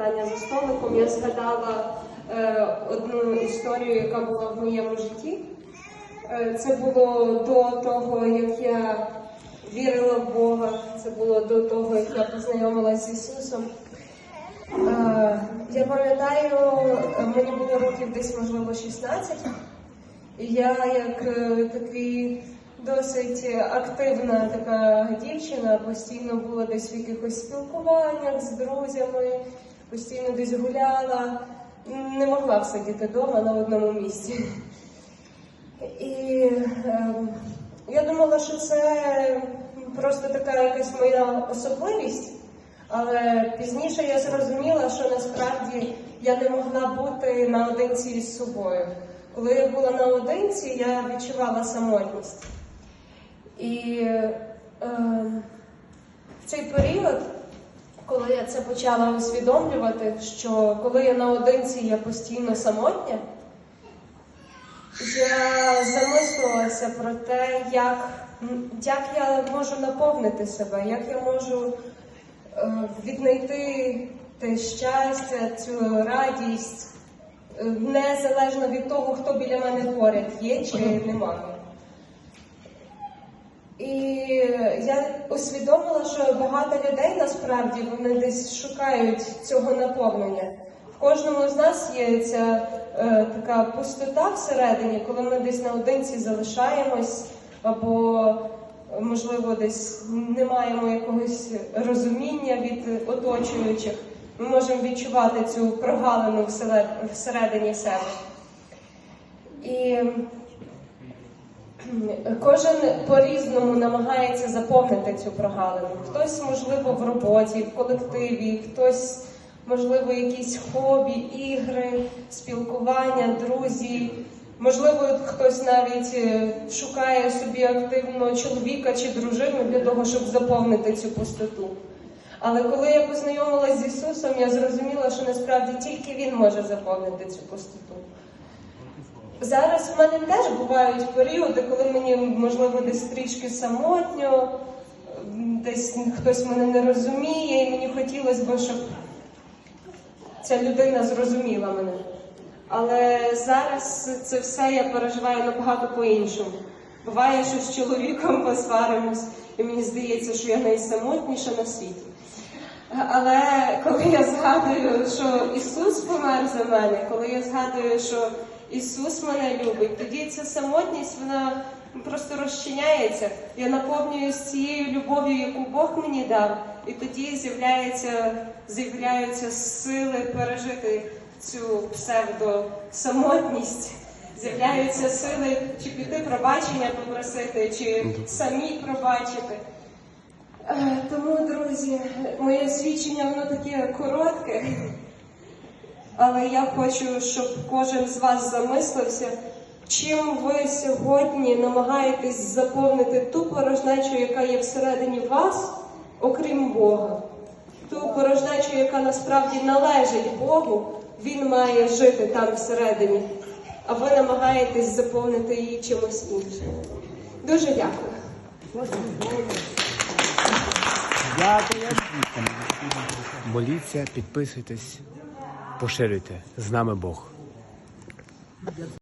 питання за столиком, я згадала е, одну історію, яка була в моєму житті. Е, це було до того, як я вірила в Бога, це було до того, як я познайомилася з Ісусом. Е, я пам'ятаю, мені було років десь, можливо, 16. І я як е, такий досить активна така дівчина, постійно була десь в якихось спілкуваннях з друзями, постійно десь гуляла, не могла всидіти вдома на одному місці. І е, я думала, що це просто така якась моя особливість, але пізніше я зрозуміла, що насправді я не могла бути наодинці із собою. Коли я була наодинці, я відчувала самотність. І е, в цей період, коли я це почала усвідомлювати, що коли я наодинці, я постійно самотня, я замислилася про те, як, як я можу наповнити себе, як я можу е, віднайти те щастя, цю радість, е, незалежно від того, хто біля мене поряд є чи немає. І я усвідомила, що багато людей насправді вони десь шукають цього наповнення. В кожному з нас є ця е, така пустота всередині, коли ми десь наодинці залишаємось, або можливо десь не маємо якогось розуміння від оточуючих. Ми можемо відчувати цю прогалину всередині себе. І Кожен по-різному намагається заповнити цю прогалину. Хтось, можливо, в роботі, в колективі, хтось, можливо, якісь хобі, ігри, спілкування, друзі. Можливо, хтось навіть е, шукає собі активно чоловіка чи дружину для того, щоб заповнити цю пустоту. Але коли я познайомилася з Ісусом, я зрозуміла, що насправді тільки Він може заповнити цю пустоту. Зараз в мене теж бувають періоди, коли мені можливо десь трішки самотньо, десь хтось мене не розуміє, і мені хотілося б, щоб ця людина зрозуміла мене. Але зараз це все я переживаю набагато по-іншому. Буває, що з чоловіком посваримось, і мені здається, що я найсамотніша на світі. Але коли я згадую, що Ісус помер за мене, коли я згадую, що Ісус мене любить, тоді ця самотність вона просто розчиняється. Я наповнююсь цією любов'ю, яку Бог мені дав, і тоді з'являється, з'являються сили пережити цю псевдо-самотність. З'являються сили чи піти пробачення попросити, чи самі пробачити. Е, Тому, друзі, моє свідчення воно таке коротке, але я хочу, щоб кожен з вас замислився, чим ви сьогодні намагаєтесь заповнити ту порожнечу, яка є всередині вас, окрім Бога. Ту порожнечу, яка насправді належить Богу, Він має жити там всередині, а ви намагаєтесь заповнити її чимось іншим. Дуже дякую. Дякую. Моліться, підписуйтесь, Пошерujte. Známe Boh.